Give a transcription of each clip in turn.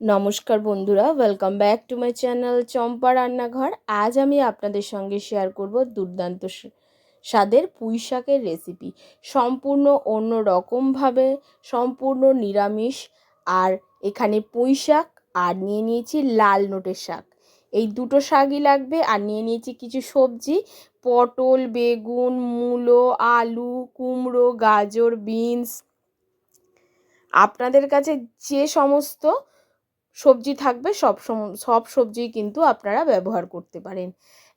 নমস্কার বন্ধুরা welcome back to my channel Champa Rannaghar. আজ আমি আপনাদের সঙ্গে শেয়ার করব দুর্দান্ত স্বাদের পুঁই শাকের রেসিপি সম্পূর্ণ অন্য রকমভাবে সম্পূর্ণ নিরামিষ, আর এখানে পুঁই শাক, আর নিয়ে নিয়েছি লাল নোটের শাক। এই দুটো শাকই লাগবে, আর নিয়ে নিয়েছি কিছু সবজি। পটল, বেগুন, মূলো, আলু, কুমড়ো, গাজর, বিনস। আপনাদের কাছে যে সমস্ত সবজি থাকবে, সব সব সবজি কিন্তু আপনারা ব্যবহার করতে পারেন।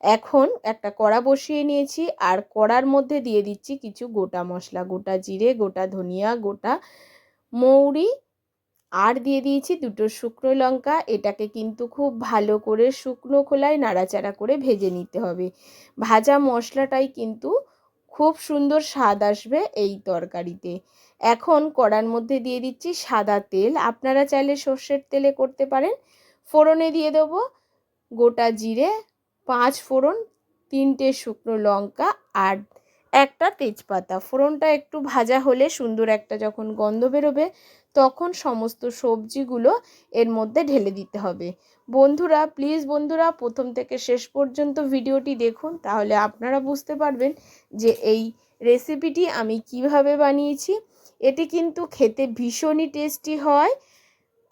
এখন একটা কড়া বসিয়ে নিয়েছি, আর কড়ার মধ্যে দিয়ে দিচ্ছি কিছু গোটা মশলা, গোটা জিরে, গোটা ধনিয়া, গোটা মৌরি, আর দিয়ে দিয়েছি দুটো শুকনো লঙ্কা। এটাকে কিন্তু খুব ভালো করে শুকনো খোলায় নাড়াচাড়া করে ভেজে নিতে হবে। ভাজা মশলাটাই কিন্তু খুব সুন্দর স্বাদ আসবে এই তরকারিতে। এখন কড়ার মধ্যে দিয়ে দিচ্ছি সাদা তেল। আপনারা চাইলে সর্ষের তেলে করতে পারেন। ফোড়নে দিয়ে দেব গোটা জিরে, পাঁচ ফোড়ন, তিনটে শুকনো লঙ্কা আর একটা তেজপাতা। ফোড়নটা একটু ভাজা হলে সুন্দর একটা যখন গন্ধ বেরোবে তখন সমস্ত সবজিগুলো এর মধ্যে ঢেলে দিতে হবে। বন্ধুরা প্লিজ বন্ধুরা, প্রথম থেকে শেষ পর্যন্ত ভিডিওটি দেখুন, তাহলে আপনারা বুঝতে পারবেন যে এই রেসিপিটি আমি কীভাবে বানিয়েছি। এটি কিন্তু খেতে ভীষণই টেস্টি হয়।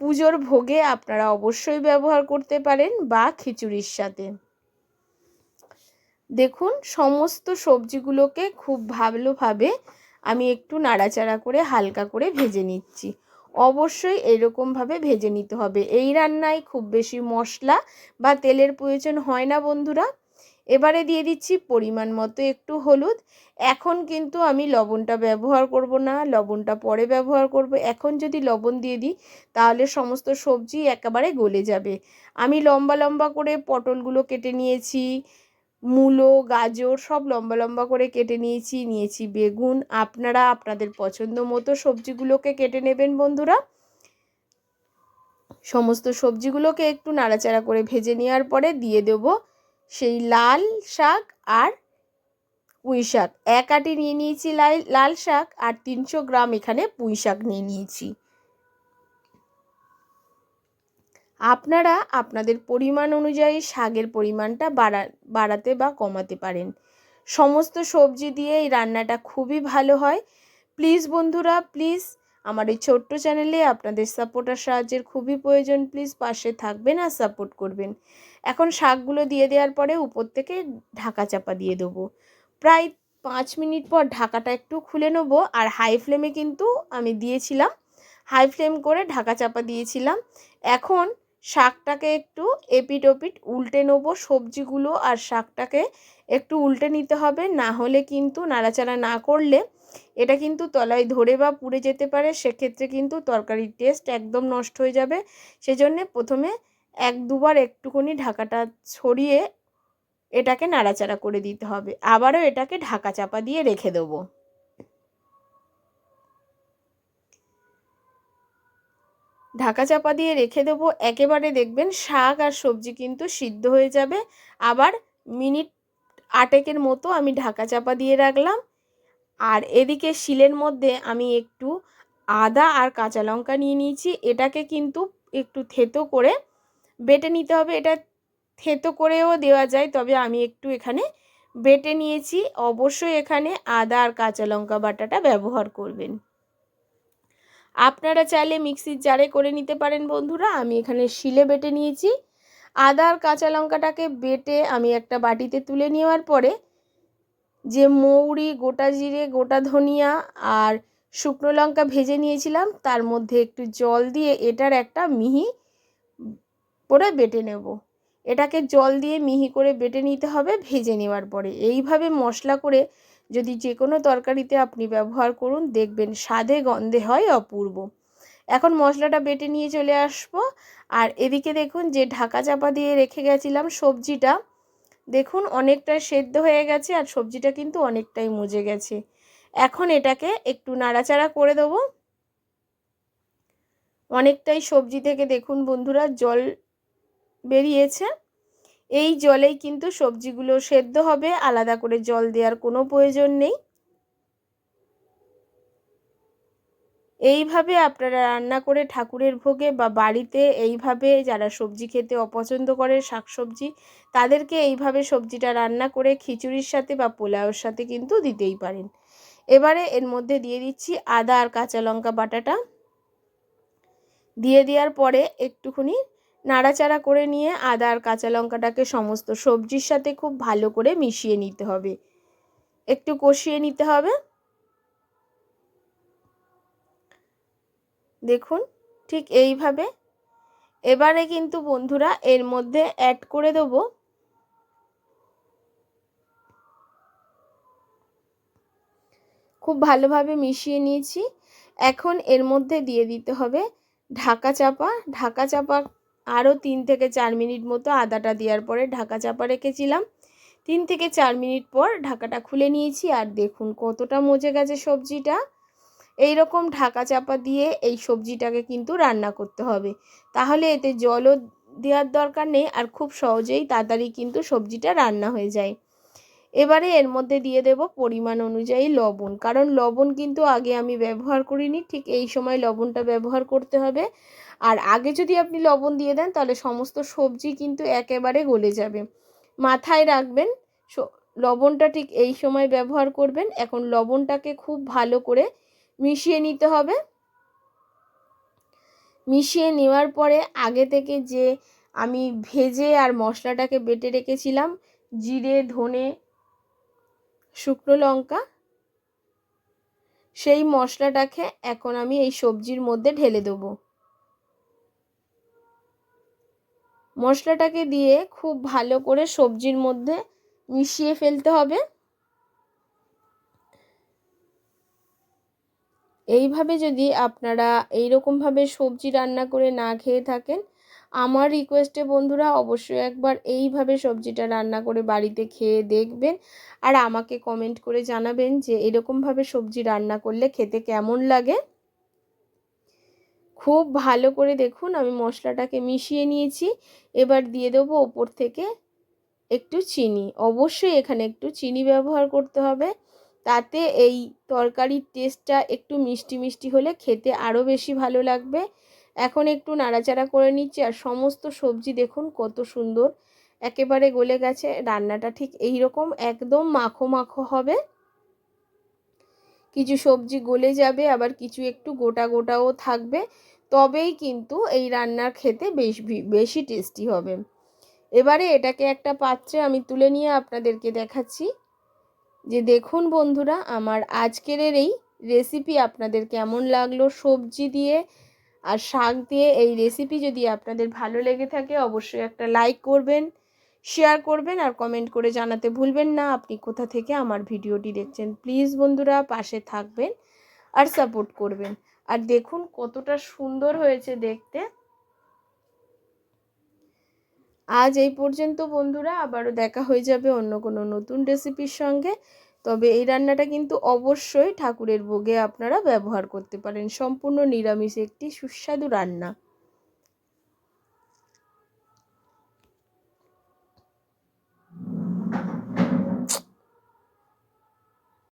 পুজোর ভোগে আপনারা অবশ্যই ব্যবহার করতে পারেন বা খিচুড়ির সাথে। দেখুন, সমস্ত সবজিগুলোকে খুব ভালোভাবে আমি একটু নাড়াচাড়া করে হালকা করে ভেজে নিচ্ছি। অবশ্যই এরকমভাবে ভেজে নিতে হবে। এই রান্নায় খুব বেশি মশলা বা তেলের প্রয়োজন হয় না বন্ধুরা। এবারে দিয়ে দিচ্ছি পরিমাণ মতো একটু হলুদ। এখন কিন্তু আমি লবণটা ব্যবহার করব না, লবণটা পরে ব্যবহার করব। এখন যদি লবণ দিয়ে দিই, তাহলে সমস্ত সবজি একেবারে গলে যাবে। আমি লম্বা লম্বা করে পটলগুলো কেটে নিয়েছি মূলো, গাজর সব লম্বা লম্বা করে কেটে নিয়েছি নিয়েছি বেগুন। আপনারা আপনাদের পছন্দ মতো সবজিগুলোকে কেটে নেবেন বন্ধুরা। সমস্ত সবজিগুলোকে একটু নাড়াচাড়া করে ভেজে নেওয়ার পরে দিয়ে দেবো সেই লাল শাক আর পুঁই শাক। এক আটি নিয়ে নিয়েছি লাল শাক আর তিনশো গ্রাম এখানে পুঁই শাক নিয়ে নিয়েছি। আপনারা আপনাদের পরিমাণ অনুযায়ী শাকের পরিমাণটা বাড়া, বাড়াতে বা কমাতে পারেন। সমস্ত সবজি দিয়ে এই রান্নাটা খুবই ভালো হয়। প্লিজ বন্ধুরা, প্লিজ আমার এই ছোট্ট চ্যানেলে আপনাদের সাপোর্ট আর সাহায্যের খুবই প্রয়োজন। প্লিজ পাশে থাকবেন আর সাপোর্ট করবেন। এখন শাকগুলো দিয়ে দেওয়ার পরে উপর থেকে ঢাকা চাপা দিয়ে দেবো। প্রায় পাঁচ মিনিট পর ঢাকাটা একটু খুলে নেব আর হাই ফ্লেমে কিন্তু আমি দিয়েছিলাম। হাই ফ্লেম করে ঢাকা চাপা দিয়েছিলাম। এখন শাকটাকে একটু এপিট ওপিট উল্টে নেব সবজিগুলো আর শাকটাকে একটু উল্টে নিতে হবে। না হলে কিন্তু নাড়াচাড়া না করলে এটা কিন্তু তলায় ধরে বা পুড়ে যেতে পারে। সেক্ষেত্রে কিন্তু তরকারির টেস্ট একদম নষ্ট হয়ে যাবে। সেজন্যে প্রথমে এক দুবার একটুখানি ঢাকাটা ছড়িয়ে এটাকে নাড়াচাড়া করে দিতে হবে। আবারও এটাকে ঢাকা চাপা দিয়ে রেখে দেবো। ঢাকা চাপা দিয়ে রেখে দেবো। একেবারে দেখবেন শাক আর সবজি কিন্তু সিদ্ধ হয়ে যাবে। আবার মিনিট আটেকের মতো আমি ঢাকা চাপা দিয়ে রাখলাম। আর এদিকে শিলের মধ্যে আমি একটু আদা আর কাঁচা লঙ্কা নিয়ে নিয়েছি। এটাকে কিন্তু একটু থেতো করে বেটে নিতে হবে। এটা থেতো করেও দেওয়া যায়, তবে আমি একটু এখানে বেটে নিয়েছি। অবশ্যই এখানে আদা আর কাঁচা লঙ্কা বাটাটা ব্যবহার করবেন। আপনারা চাইলে মিক্সির জারে করে নিতে পারেন বন্ধুরা, আমি এখানে শিলে বেটে নিয়েছি। আদা আর কাঁচা লঙ্কাটাকে বেটে আমি একটা বাটিতে তুলে নেওয়ার পরে যে মৌরি, গোটা জিরে, গোটা ধনিয়া আর শুকনো লঙ্কা ভেজে নিয়েছিলাম, তার মধ্যে একটু জল দিয়ে এটার একটা মিহি করে বেটে নেব। এটাকে জল দিয়ে মিহি করে বেটে নিতে হবে ভেজে নেওয়ার পরে। এইভাবে মশলা করে যদি যে কোনো তরকারিতে আপনি ব্যবহার করুন, দেখবেন স্বাদে গন্ধে হয় অপূর্ব। এখন মশলাটা বেটে নিয়ে চলে আসব। আর এদিকে দেখুন যে ঢাকা চাপা দিয়ে রেখে গেছিলাম সবজিটা। দেখুন অনেকটা সেদ্ধ হয়ে গেছে আর সবজিটা কিন্তু অনেকটাই মজে গেছে। এখন এটাকে একটু নাড়াচাড়া করে দেবো। অনেকটাই সবজি থেকে দেখুন বন্ধুরা, জল বেরিয়েছে। এই জলেই কিন্তু সবজিগুলো সেদ্ধ হবে, আলাদা করে জল দেওয়ার কোনো প্রয়োজন নেই। এইভাবে আপনারা রান্না করে ঠাকুরের ভোগে বা বাড়িতে এইভাবে যারা সবজি খেতে অপছন্দ করে, শাকসবজি, তাদেরকে এইভাবে সবজিটা রান্না করে খিচুড়ির সাথে বা পোলাওর সাথে কিন্তু দিতেই পারেন। এবারে এর মধ্যে দিয়ে দিচ্ছি আদা আর কাঁচা লঙ্কা বাটাটা। দিয়ে দেওয়ার পরে একটুখানি নাড়াচাড়া করে নিয়ে আদা আর কাঁচা লঙ্কাটাকে সমস্ত সবজির সাথে খুব ভালো করে মিশিয়ে নিতে হবে। একটু কষিয়ে নিতে হবে। দেখুন, ঠিক এইভাবে। এবারে কিন্তু বন্ধুরা এর মধ্যে অ্যাড করে দেবো। খুব ভালোভাবে মিশিয়ে নিয়েছি। এখন এর মধ্যে দিয়ে দিতে হবে ঢাকা চাপা। ঢাকা চাপা আরও তিন থেকে চার মিনিট মতো আদাটা দেওয়ার পরে ঢাকা চাপা রেখেছিলাম। তিন থেকে চার মিনিট পর ঢাকাটা খুলে নিয়েছি আর দেখুন কতটা মজে গেছে সবজিটা। এই রকম ঢাকা চাপা দিয়ে এই সবজিটাকে কিন্তু রান্না করতে হবে। তাহলে এতে জলও দেওয়ার দরকার নেই আর খুব সহজেই তাড়াতাড়ি কিন্তু সবজিটা রান্না হয়ে যায়। এবারে এর মধ্যে দিয়ে দেব পরিমাণ অনুযায়ী লবণ। কারণ লবণ কিন্তু আগে আমি ব্যবহার করিনি, ঠিক এই সময় লবণটা ব্যবহার করতে হবে। আর আগে যদি আপনি লবণ দিয়ে দেন, তাহলে সমস্ত সবজি কিন্তু একেবারে গলে যাবে। মাথায় রাখবেন লবণটা ঠিক এই সময় ব্যবহার করবেন। এখন লবণটাকে খুব ভালো করে মিশিয়ে নিতে হবে। মিশিয়ে নেওয়ার পরে আগে থেকে যে আমি ভেজে আর মশলাটাকে বেটে রেখেছিলাম, জিরে, ধনে শুকনো লঙ্কা। সেই মশলাটাকে এখন আমি এই সবজির মধ্যে ঢেলে দেবো। মশলাটাকে দিয়ে খুব ভালো করে সবজির মধ্যে মিশিয়ে ফেলতে হবে। এইভাবে যদি আপনারা এইরকমভাবে সবজি রান্না করে না খেয়ে থাকেন আমার রিকোয়েস্টে বন্ধুরা অবশ্যই একবার এইভাবে সবজিটা রান্না করে বাড়িতে খেয়ে দেখবেন আর আমাকে কমেন্ট করে জানাবেন যে এরকমভাবে সবজি রান্না করলে খেতে কেমন লাগে। খুব ভালো করে দেখুন, আমি মশলাটাকে মিশিয়ে নিয়েছি। এবার দিয়ে দেবো ওপর থেকে একটু চিনি। অবশ্যই এখানে একটু চিনি ব্যবহার করতে হবে। তাতে এই তরকারির টেস্টটা একটু মিষ্টি মিষ্টি হলে খেতে আরও বেশি ভালো লাগবে। এখন একটু নাড়াচাড়া করে নিচ্ছি আর সমস্ত সবজি দেখুন কত সুন্দর। একেবারে গলে গেছে, রান্নাটা ঠিক এই রকম, একদম মাখো মাখো হবে। কিছু সবজি গলে যাবে, আবার কিছু একটু গোটা গোটাও থাকবে, তবেই কিন্তু এই রান্নার খেতে বেশ বেশি টেস্টি হবে। এবারে এটাকে একটা পাত্রে আমি তুলে নিয়ে আপনাদেরকে দেখাচ্ছি। যে দেখুন বন্ধুরা, আমার আজকের এই রেসিপি আপনাদের কেমন লাগল? সবজি দিয়ে আর শাক দিয়ে এই রেসিপি যদি আপনাদের ভালো লেগে থাকে, অবশ্যই একটা লাইক করবেন শেয়ার করবেন আর কমেন্ট করে জানাতে ভুলবেন না। আপনি কোথা থেকে আমার ভিডিওটি দেখছেন প্লিজ বন্ধুরা পাশে থাকবেন আর সাপোর্ট করবেন। আর দেখুন কতটা সুন্দর হয়েছে দেখতে। আজ এই পর্যন্ত বন্ধুরা, আবারও দেখা হয়ে যাবে অন্য কোনো নতুন রেসিপির সঙ্গে। তবে এই রান্নাটা কিন্তু অবশ্যই ঠাকুরের ভোগে আপনারা ব্যবহার করতে পারেন। সম্পূর্ণ নিরামিষ একটি সুস্বাদু রান্না।